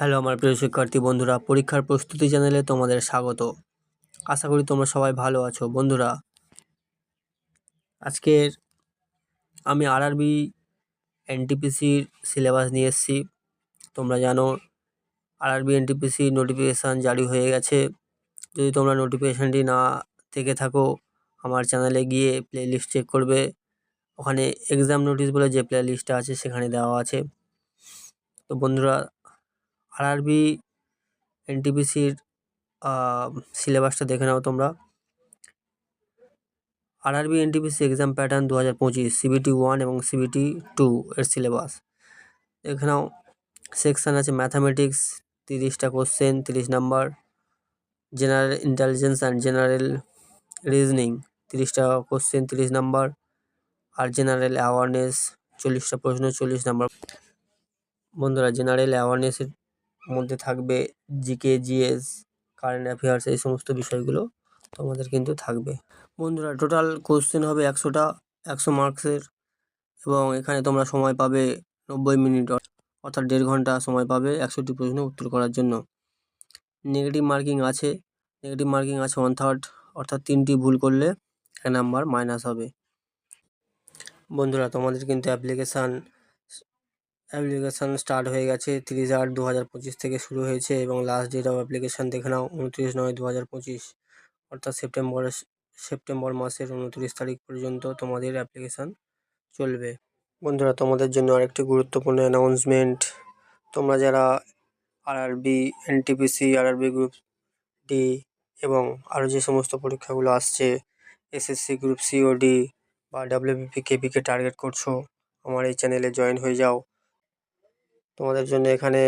Hello আমার প্রিয় শিক্ষার্থী বন্ধুরা, পরীক্ষার প্রস্তুতি চ্যানেলে তোমাদের স্বাগত। আশা করি তোমরা সবাই ভালো আছো। বন্ধুরা, আজকের আমি আর আরআরবি এনটিপিসির সিলেবাস নিয়ে এসেছি। তোমরা জানো আর আরআরবি, এনটিপিসি নোটিফিকেশান জারি হয়ে গেছে। যদি তোমরা নোটিফিকেশানটি না থেকে থাকো, আমার চ্যানেলে গিয়ে প্লে লিস্ট চেক করবে। ওখানে এক্সাম নোটিশ বলে যে প্লে লিস্টটা আছে, সেখানে দেওয়া আছে। তো বন্ধুরা আরআরবি এনটিপিসির সিলেবাসটা দেখে নাও তোমরা। আরআরবি এনটিপিসি এক্সাম প্যাটার্ন দু হাজার পঁচিশ সিবিটি ওয়ান এবং সিবিটি টু এর সিলেবাস দেখে নাও সেকশান আছে ম্যাথামেটিক্স তিরিশটা কোশ্চেন তিরিশ number general intelligence and general reasoning তিরিশটা কোশ্চেন তিরিশ নাম্বার আর জেনারেল অ্যাওয়ারনেস চল্লিশটা প্রশ্ন, চল্লিশ নাম্বার বন্ধুরা জেনারেল অ্যাওয়ারনেসের মধ্যে থাকবে জিকে জিএস কারেন্ট অ্যাফেয়ার্স এই সমস্ত বিষয়গুলো তোমাদের কিন্তু থাকবে। বন্ধুরা টোটাল কোশ্চেন হবে একশোটা একশো মার্কসের এবং এখানে তোমরা সময় পাবে নব্বই মিনিট অর্থাৎ দেড় ঘণ্টা সময় পাবে একশোটি প্রশ্ন উত্তর করার জন্য। নেগেটিভ মার্কিং আছে নেগেটিভ মার্কিং আছে ওয়ান থার্ড অর্থাৎ তিনটি ভুল করলে এক নাম্বার মাইনাস হবে। বন্ধুরা, তোমাদের কিন্তু অ্যাপ্লিকেশান অ্যাপ্লিকেশান স্টার্ট হয়ে গেছে তিরিশ আট দু হাজার পঁচিশ থেকে শুরু হয়েছে এবং লাস্ট ডেট অফ অ্যাপ্লিকেশান দেখে নাও উনত্রিশ নয় দু হাজার পঁচিশ। অর্থাৎ সেপ্টেম্বরের সেপ্টেম্বর মাসের উনত্রিশ তারিখ পর্যন্ত তোমাদের অ্যাপ্লিকেশান চলবে। বন্ধুরা, তোমাদের জন্য আরেকটি গুরুত্বপূর্ণ অ্যানাউন্সমেন্ট তোমরা যারা RRB NTPC RRB group D এবং আরও যে সমস্ত পরীক্ষাগুলো আসছে এসএসসি গ্রুপ সিওডি বা ডাব্লিউবিপি কেপিকে টার্গেট করছ, আমার এই চ্যানেলে জয়েন হয়ে যাও। তোমাদের জন্য এখানে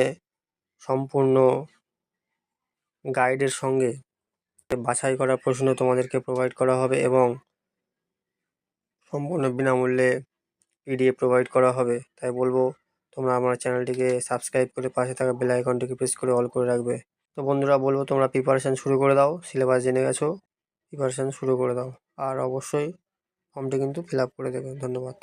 সম্পূর্ণ গাইডের সঙ্গে বাছাই করা প্রশ্ন তোমাদেরকে প্রোভাইড করা হবে এবং সম্পূর্ণ বিনামূল্যে পিডিএফ প্রোভাইড করা হবে। তাই বলব, তোমরা আমার চ্যানেলটিকে সাবস্ক্রাইব করে পাশে থাকা বেল আইকনটিকে প্রেস করে অল করে রাখবে। তো বন্ধুরা, বলব তোমরা প্রিপারেশান শুরু করে দাও সিলেবাস জেনে গেছো প্রিপারেশান শুরু করে দাও। আর অবশ্যই ফর্মটি কিন্তু ফিল আপ করে দেবে। ধন্যবাদ।